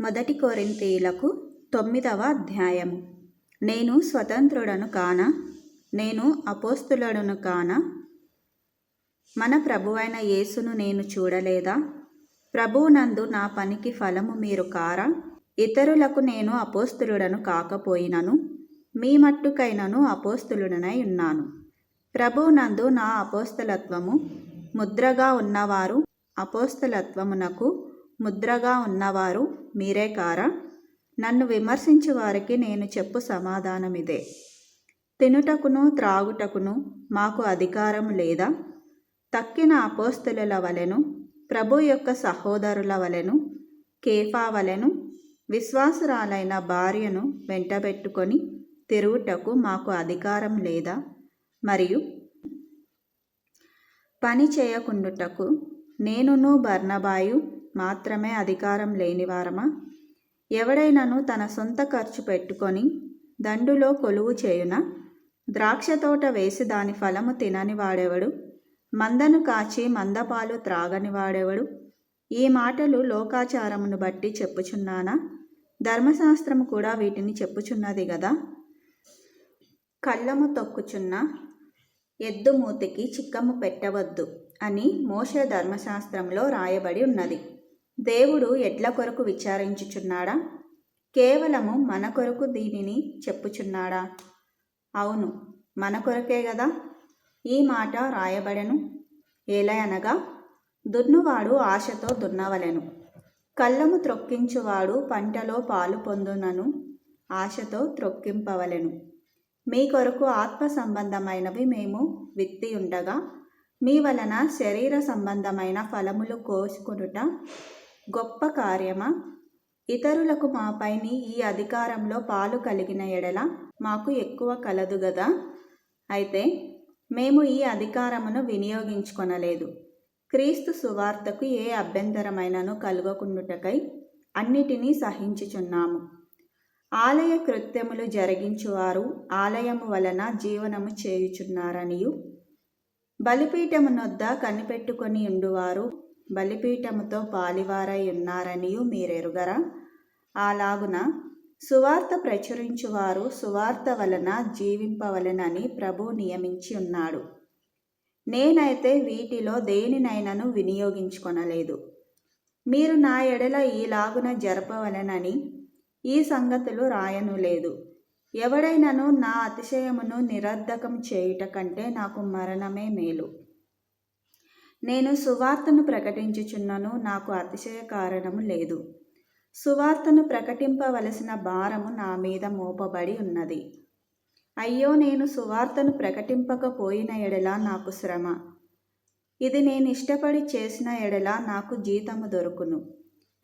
మొదటి కొరింథీయులకు తొమ్మిదవ అధ్యాయము. నేను స్వతంత్రుడను కాన నేను అపోస్తులుడను కాన మన ప్రభువైన యేసును నేను చూడలేదా? ప్రభువునందు నా పనికి ఫలము మీరు కారా? ఇతరులకు నేను అపోస్తులుడను కాకపోయినను మీ మట్టుకైనను అపోస్తులుడనై ఉన్నాను. ప్రభువునందు నా అపోస్తలత్వము ముద్రగా ఉన్నవారు అపోస్తలత్వమునకు ముద్రగా ఉన్నవారు మీరే కారా? నన్ను విమర్శించి వారికి నేను చెప్పు సమాధానమిదే. తినుటకును త్రాగుటకును మాకు అధికారం లేదా? తక్కిన అపోస్తుల వలెను ప్రభు యొక్క సహోదరుల వలెను కేఫా వలెను విశ్వాసురాలైన భార్యను వెంటబెట్టుకొని తిరుగుటకు మాకు అధికారం లేదా? మరియు పని చేయకుండుటకు నేనును బర్ణబాయు మాత్రమే అధికారం లేనివారమా ఎవడైనను తన సొంత ఖర్చు పెట్టుకొని దండులో కొలువు చేయున? ద్రాక్ష తోట వేసి దాని ఫలము తినని వాడెవడు? మందను కాచి మందపాలు త్రాగని వాడెవడు? ఈ మాటలు లోకాచారమును బట్టి చెప్పుచున్నానా? ధర్మశాస్త్రము కూడా వీటిని చెప్పుచున్నది గదా? కళ్ళము తొక్కుచున్న? ఎద్దు మూతికి చిక్కము పెట్టవద్దు అని మోషే ధర్మశాస్త్రంలో రాయబడి ఉన్నది. దేవుడు ఎడ్ల కొరకు విచారించుచున్నాడా? కేవలము మన కొరకు దీనిని చెప్పుచున్నాడా? అవును మన కొరకే కదా ఈ మాట రాయబడెను. ఏలయనగా దున్నువాడు ఆశతో దున్నవలెను. కళ్ళము త్రొక్కించువాడు పంటలో పాలు పొందునను ఆశతో త్రొక్కింపవలెను. మీ కొరకు ఆత్మ సంబంధమైనవి మేము విత్తి ఉండగా మీ వలన శరీర సంబంధమైన ఫలములు కోసుకునుట గొప్ప కార్యమా? ఇతరులకు మాపైని ఈ అధికారంలో పాలు కలిగిన ఎడల మాకు ఎక్కువ కలదు గదా? అయితే మేము ఈ అధికారమును వినియోగించుకొనలేదు. క్రీస్తు సువార్తకు ఏ అభ్యంతరమైనను కలుగకుండుటకై అన్నిటినీ సహించుచున్నాము. ఆలయ కృత్యములు జరిగించువారు ఆలయము వలన జీవనము చేయుచున్నారనియు బలిపీఠమునొద్ద కనిపెట్టుకొని ఉండువారు బలిపీఠముతో పాలివారై ఉన్నారనియు మీరెరుగరా? అలాగున సువార్త ప్రచురించువారు సువార్త వలన జీవింపవలెనని ప్రభు నియమించి ఉన్నాడు. నేనైతే వీటిలో దేనినైనను వినియోగించుకొనలేదు. మీరు నా ఎడల ఈలాగున జరపవలెనని ఈ సంగతులు రాయను లేదు. ఎవడైనను నా అతిశయమును నిరర్ధకం చేయుట కంటే నాకు మరణమే మేలు. నేను సువార్తను ప్రకటించుచున్నను నాకు అతిశయ కారణము లేదు. సువార్తను ప్రకటింపవలసిన భారము నా మీద మోపబడి ఉన్నది. అయ్యో నేను సువార్తను ప్రకటింపకపోయిన ఎడల నాకు శ్రమ. ఇది నేను ఇష్టపడి చేసిన ఎడల నాకు జీతము దొరుకును.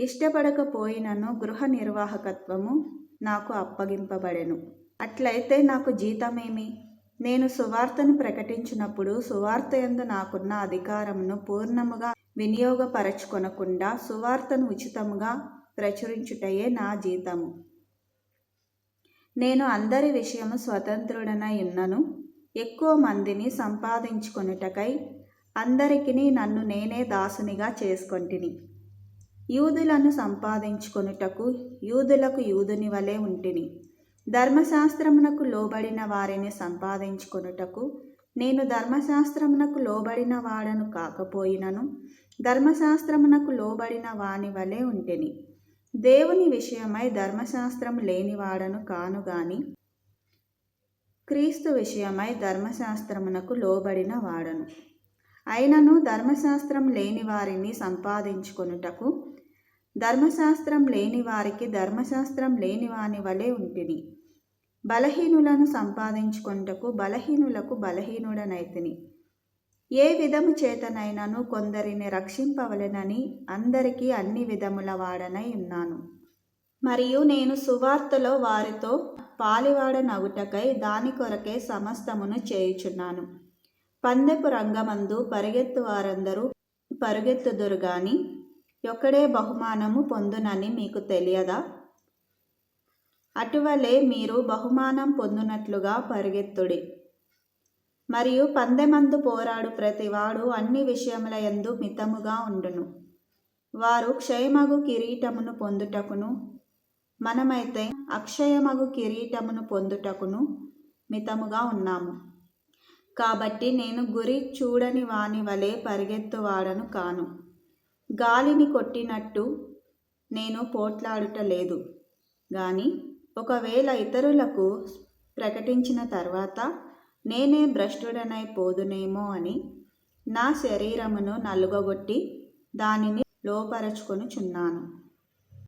ఇష్టపడకపోయినను గృహ నిర్వాహకత్వము నాకు అప్పగింపబడెను. అట్లయితే నాకు జీతమేమి? నేను సువార్తను ప్రకటించినప్పుడు సువార్త ఎందు నాకున్న అధికారమును పూర్ణముగా వినియోగపరచుకొనకుండా సువార్తను ఉచితముగా ప్రచురించుటయే నా జీతము. నేను అందరి విషయము స్వతంత్రుడనై ఉన్నను. ఎక్కువ మందిని సంపాదించుకొనుటకై అందరికిని నన్ను నేనే దాసునిగా చేసుకొంటిని. యూదులను సంపాదించుకొనుటకు యూదులకు యూదుని వలె ఉంటిని. ధర్మశాస్త్రమునకు లోబడిన వారిని సంపాదించుకొనుటకు నేను ధర్మశాస్త్రమునకు లోబడిన వాడను కాకపోయినను ధర్మశాస్త్రమునకు లోబడిన వాని వలె ఉంటేని. దేవుని విషయమై ధర్మశాస్త్రం లేనివాడను కాను గాని క్రీస్తు విషయమై ధర్మశాస్త్రమునకు లోబడిన వాడను. అయినను ధర్మశాస్త్రం లేని వారిని సంపాదించుకొనుటకు ధర్మశాస్త్రం లేని వారికి ధర్మశాస్త్రం లేని వాని వలె ఉంటిని. బలహీనులను సంపాదించుకొనుటకు బలహీనులకు బలహీనుడనైతిని. ఏ విధము చేతనైనను కొందరిని రక్షింపవలెనని అందరికీ అన్ని విధముల వాడనై ఉన్నాను. మరియు నేను సువార్తలో వారితో పాలివాడనగుటకై దాని కొరకే సమస్తమును చేయుచున్నాను. పందెపు రంగమందు పరిగెత్తు వారందరూ పరుగెత్తుదురు గాని ఒక్కడే బహుమానము పొందునని మీకు తెలియదా? అటువలే మీరు బహుమానం పొందునట్లుగా పరిగెత్తుడి. మరియు పందెమందు పోరాడు ప్రతివాడు అన్ని విషయముల యందు మితముగా ఉండును. వారు క్షయమగు కిరీటమును పొందుటకును మనమైతే అక్షయమగు కిరీటమును పొందుటకును మితముగా ఉన్నాము. కాబట్టి నేను గురి చూడని వాని వలె పరిగెత్తువాడను కాను. గాలిని కొట్టినట్టు నేను పోట్లాడుటలేదు కానీ గాని ఒకవేళ ఇతరులకు ప్రకటించిన తర్వాత నేనే భ్రష్టుడనై పోదునేమో అని నా శరీరమును నలుగగొట్టి దానిని లోపరచుకొనుచున్నాను